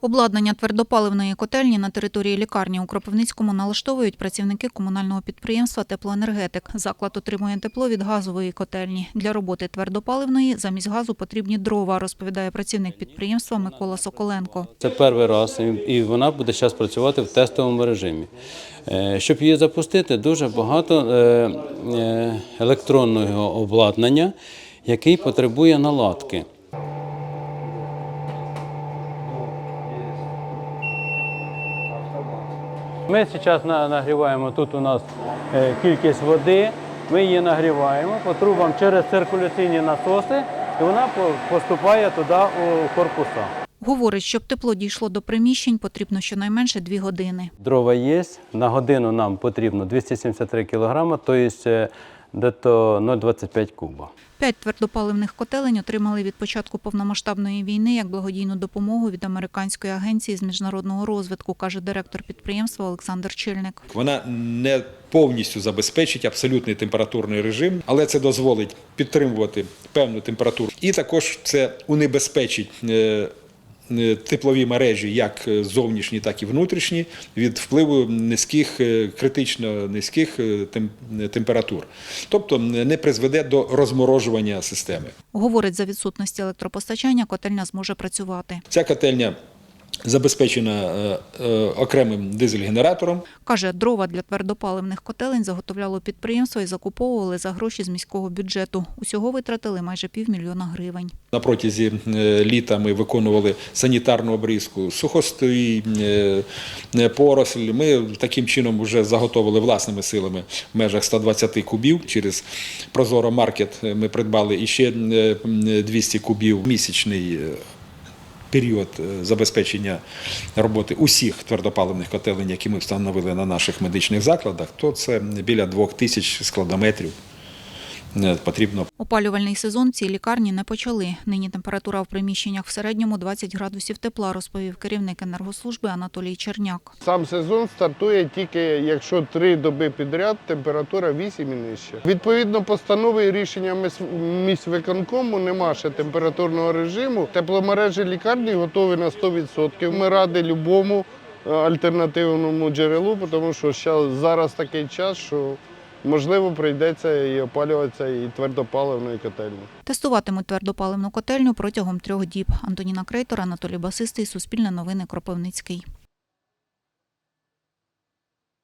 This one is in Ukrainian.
Обладнання твердопаливної котельні на території лікарні у Кропивницькому налаштовують працівники комунального підприємства «Теплоенергетик». Заклад отримує тепло від газової котельні. Для роботи твердопаливної замість газу потрібні дрова, розповідає працівник підприємства Микола Соколенко. Це перший раз, і- вона буде зараз працювати в тестовому режимі. Е, Щоб її запустити, дуже багато е, е, електронного обладнання, який потребує наладки. Ми зараз на- нагріваємо тут у нас е, кількість води. Ми її нагріваємо по трубам через циркуляційні насоси, і вона поступає туди у корпуса. Говорить, щоб тепло дійшло до приміщень, потрібно щонайменше дві години. Дрова є. На годину нам потрібно 273 кг, тобто десь 0,25 куба. П'ять твердопаливних котелень отримали від початку повномасштабної війни як благодійну допомогу від американської агенції з міжнародного розвитку, каже директор підприємства Олександр Чильник. Вона не повністю забезпечить абсолютний температурний режим, але це дозволить підтримувати певну температуру. І також це унебезпечить е, теплові мережі, як е, зовнішні, так і внутрішні, від впливу низьких, е, критично низьких е, температур. Тобто не призведе до розморожування системи. Говорить, за відсутності електропостачання котельня зможе працювати. Ця котельня забезпечена е, е, окремим дизель-генератором. Каже, дрова для твердопаливних котелень заготовляло підприємство і закуповували за гроші з міського бюджету. Усього витратили майже півмільйона гривень. На протязі е, літа ми виконували санітарну обрізку, сухостой, е, поросль. Ми таким чином вже заготовили власними силами в межах 120 кубів. Через Прозоро Маркет ми придбали іще е, м, 200 кубів місячний. Період е, забезпечення роботи усіх твердопаливних котелень, які ми встановили на наших медичних закладах, то це біля двох тисяч складометрів е, потрібно Опалювальний сезон в цій лікарні не почали. Нині температура в приміщеннях в середньому 20 градусів тепла, розповів керівник енергослужби Анатолій Черняк. Сам сезон стартує тільки якщо три доби підряд температура 8 і нижче. Відповідно, постанови і рішення міс- міськвиконкому нема ще температурного режиму. Тепломережі лікарні готові на 100%. Ми раді любому е, альтернативному джерелу, тому що зараз такий час, що можливо прийдеться і опалюватися і твердопаливною котельні. Тестуватимуть твердопаливну котельню протягом трьох діб. Антоніна Крейтор, Анатолій Басистий, Суспільне новини, Кропивницький.